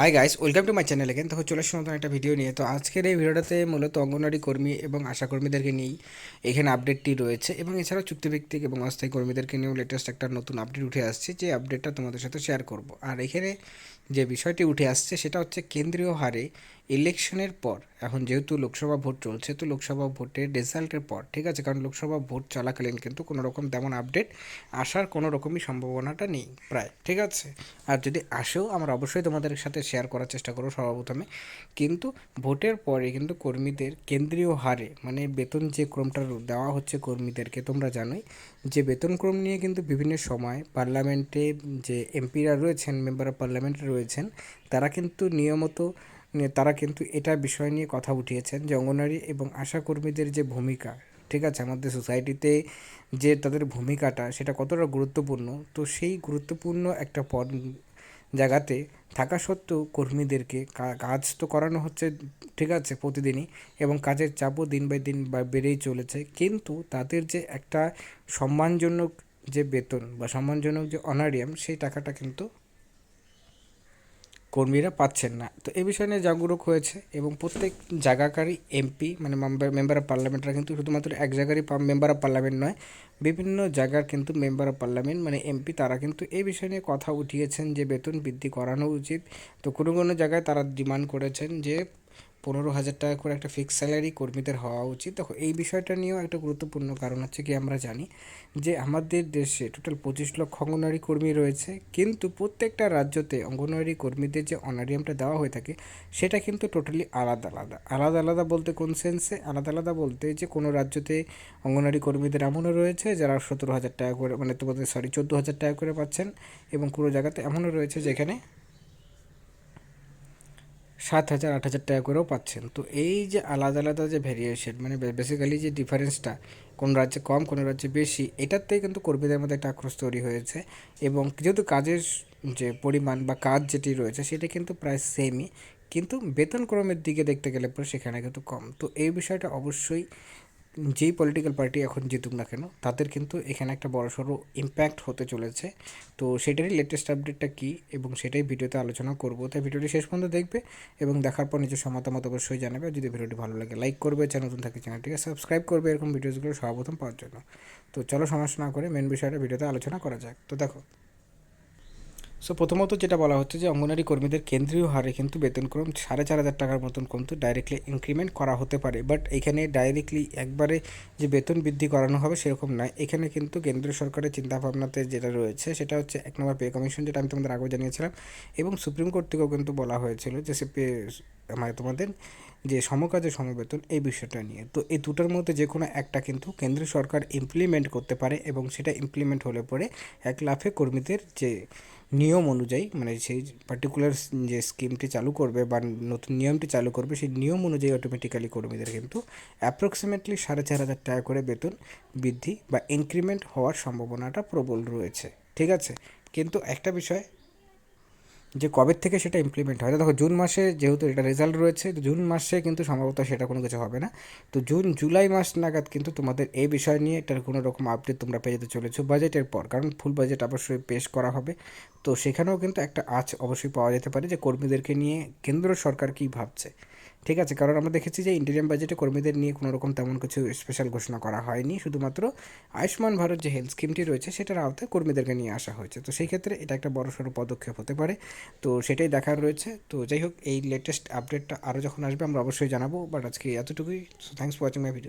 Hi guys welcome to my channel এখান তো চলে আসুন একটা ভিডিও নিয়ে। তো আজকের এই ভিডিওটাতে মূলত অঙ্গনওয়াড়ি কর্মী এবং আশাকর্মীদেরকে নিয়েই এখানে আপডেটটি রয়েছে এবং এছাড়াও চুক্তিভিত্তিক এবং অস্থায়ী কর্মীদেরকে নিয়েও লেটেস্ট একটা নতুন আপডেট উঠে আসছে, যে আপডেটটা তোমাদের সাথে শেয়ার করব। আর এখানে যে বিষয়টি উঠে আসছে, সেটা হচ্ছে কেন্দ্রীয় হারে ইলেকশনের পর, এখন যেহেতু লোকসভা ভোট চলছে, তো লোকসভা ভোটের রেজাল্টের পর, ঠিক আছে? কারণ লোকসভা ভোট চলাকালীন কিন্তু কোনো রকম তেমন আপডেট আসার কোনো রকমই সম্ভাবনাটা নেই প্রায়, ঠিক আছে? আর যদি আসেও, আমরা অবশ্যই তোমাদের সাথে শেয়ার করার চেষ্টা করব সর্বপ্রথমে। কিন্তু ভোটের পরে কিন্তু কর্মীদের কেন্দ্রীয় হারে মানে বেতন যে ক্রমটা দেওয়া হচ্ছে কর্মীদেরকে, তোমরা জানোই যে বেতন ক্রম নিয়ে কিন্তু বিভিন্ন সময় পার্লামেন্টে যে এমপিরা রয়েছেন মেম্বার অফ পার্লামেন্ট রয়েছেন, তারা কিন্তু নিয়মিত নিয়ে তারা কিন্তু এটা বিষয় নিয়ে কথা উঠিয়েছেন যে অঙ্গনারী এবং আশা কর্মীদের যে ভূমিকা, ঠিক আছে? আমাদের সোসাইটিতে যে তাদের ভূমিকাটা সেটা কতটা গুরুত্বপূর্ণ? তো সেই গুরুত্বপূর্ণ একটা পদ জায়গাতে থাকা সত্ত্বেও কর্মীদেরকে কাজ তো করানো হচ্ছে, ঠিক আছে, প্রতিদিনই এবং কাজের চাপও দিন বাই দিন বেড়েই চলেছে। কিন্তু তাদের যে একটা সম্মানজনক যে বেতন বা সম্মানজনক যে অনারিয়াম সেই টাকাটা কিন্তু কর্মীরা পাচ্ছেন না। তো এ বিষয় নিয়ে জাগরুক হয়েছে এবং প্রত্যেক জায়গাকারই এমপি মানে মেম্বার অফ পার্লামেন্টরা কিন্তু শুধুমাত্র এক জায়গারই মেম্বার অফ পার্লামেন্ট নয়, বিভিন্ন জায়গার কিন্তু মেম্বার অফ পার্লামেন্ট মানে এমপি তারা কিন্তু এই বিষয় নিয়ে কথা উঠিয়েছেন যে বেতন বৃদ্ধি করানো উচিত। তো কোনো কোনো জায়গায় তারা ডিমান্ড করেছেন যে পনেরো হাজার টাকা করে একটা ফিক্স স্যালারি কর্মীদের হওয়া উচিত। দেখো, এই বিষয়টা নিয়েও একটা গুরুত্বপূর্ণ কারণ হচ্ছে কি আমরা জানি যে আমাদের দেশে টোটাল পঁচিশ লক্ষ অঙ্গনওয়াড়ি কর্মী রয়েছে, কিন্তু প্রত্যেকটা রাজ্যতে অঙ্গনওয়াড়ি কর্মীদের যে অনারিয়ামটা দেওয়া হয়ে থাকে, সেটা কিন্তু টোটালি আলাদা আলাদা। আলাদা আলাদা বলতে কোন সেন্সে আলাদা আলাদা বলতে যে কোনো রাজ্যতে অঙ্গনওয়াড়ি কর্মীদের এমনও রয়েছে যারা সতেরো হাজার টাকা করে মানে তোমাদের সরি চোদ্দ হাজার টাকা করে পাচ্ছেন এবং কোনো জায়গাতে এমনও রয়েছে যেখানে সাত হাজার, আট হাজার টাকা করেও পাচ্ছেন। তো এই যে আলাদা আলাদা যে ভ্যারিয়েশন মানে বেসিক্যালি যে ডিফারেন্সটা কোন রাজ্যে কম, কোন রাজ্যে বেশি, এটাতেই কিন্তু কর্মীদের মধ্যে একটা আক্রোশ তৈরি হয়েছে। এবং যেহেতু কাজের যে পরিমাণ বা কাজ যেটি রয়েছে, সেটা কিন্তু প্রায় সেমই কিন্তু বেতনক্রমের দিকে দেখতে গেলে পরে সেখানে কিন্তু কম। তো এই বিষয়টা অবশ্যই যেই পলিটিক্যাল পার্টি এখন জিতুক না কেন, তাদের কিন্তু এখানে একটা বড়সড় ইম্প্যাক্ট হতে চলেছে। তো সেটারই লেটেস্ট আপডেটটা কী এবং সেটাই ভিডিওতে আলোচনা করব। তাই ভিডিওটি শেষ পর্যন্ত দেখবে এবং দেখার পর নিজের মতামত অবশ্যই জানাবে। যদি ভিডিওটি ভালো লাগে লাইক করবে চ্যানেল নতুন থাকে চ্যানেলটিকে সাবস্ক্রাইব করবে, এরকম ভিডিওসগুলো সর্বপ্রথম পাওয়ার জন্য। তো চলো সমস্যা না করে মেন বিষয়টা ভিডিওতে আলোচনা করা যাক। তো দেখো সো প্রথমত যেটা বলা হচ্ছে যে অঙ্গনারী কর্মীদের কেন্দ্রীয় হারে কিন্তু বেতনক্রম সাড়ে চার হাজার টাকার মতন কিন্তু ডাইরেক্টলি ইনক্রিমেন্ট করা হতে পারে। বাট এখানে ডাইরেক্টলি একবারে যে বেতন বৃদ্ধি করানো হবে সেরকম নয়। এখানে কিন্তু কেন্দ্র সরকারের চিন্তাভাবনাতে যেটা রয়েছে সেটা হচ্ছে এক নম্বর পে কমিশন যেটা আমি তোমাদের আগেও জানিয়েছিলাম। এবং সুপ্রিম কোর্ট থেকেও কিন্তু বলা হয়েছিল যে সে পে মানে তোমাদের যে সমকাজে সমবেতন এই বিষয়টা নিয়ে। তো এই দুটোর মধ্যে যে কোনো একটা কিন্তু কেন্দ্র সরকার ইমপ্লিমেন্ট করতে পারে এবং সেটা ইমপ্লিমেন্ট হলে পরে এক লাফে কর্মীদের যে নিয়ম অনুযায়ী মানে সেই পার্টিকুলার যে স্কিমটি চালু করবে বা নতুন নিয়মটি চালু করবে, সেই নিয়ম অনুযায়ী অটোমেটিক্যালি কর্মীদের কিন্তু অ্যাপ্রক্সিমেটলি সাড়ে চার হাজার টাকা করে বেতন বৃদ্ধি বা ইনক্রিমেন্ট হওয়ার সম্ভাবনাটা প্রবল রয়েছে। ঠিক আছে? কিন্তু একটা বিষয় যে কবে থেকে সেটা ইমপ্লিমেন্ট হয়। দেখো, জুন মাসে যেহেতু এটা রেজাল্ট রয়েছে, তো জুন মাসে কিন্তু সম্ভবত সেটা কোনো কিছু হবে না। তো জুন, জুলাই মাস নাগাদ কিন্তু তোমাদের এই বিষয় নিয়ে এটার কোনো রকম আপডেট তোমরা পেয়ে যেতে চলেছো বাজেটের পর। কারণ ফুল বাজেট অবশ্যই পেশ করা হবে। তো সেখানেও কিন্তু একটা আজ অবশ্যই পাওয়া যেতে পারে যে কর্মীদেরকে নিয়ে কেন্দ্র সরকার কী ভাবছে। ঠিক আছে, কারণ আমরা দেখেছি যে ইন্টারিয়াম বাজেটে কর্মীদের নিয়ে কোনো রকম তেমন কিছু স্পেশাল ঘোষণা করা হয়নি। শুধুমাত্র আয়ুষ্মান ভারত যে হেলথ স্কিমটি রয়েছে, সেটার আওতায় কর্মীদেরকে নিয়ে আসা হয়েছে। তো সেই ক্ষেত্রে এটা একটা বড় সড়ো পদক্ষেপ হতে পারে। তো সেটাই দেখার রয়েছে। তো যাই হোক, এই লেটেস্ট আপডেটটা আরও যখন আসবে, আমরা অবশ্যই জানাব। বাট আজকে এতটুকুই। Thanks for watching my video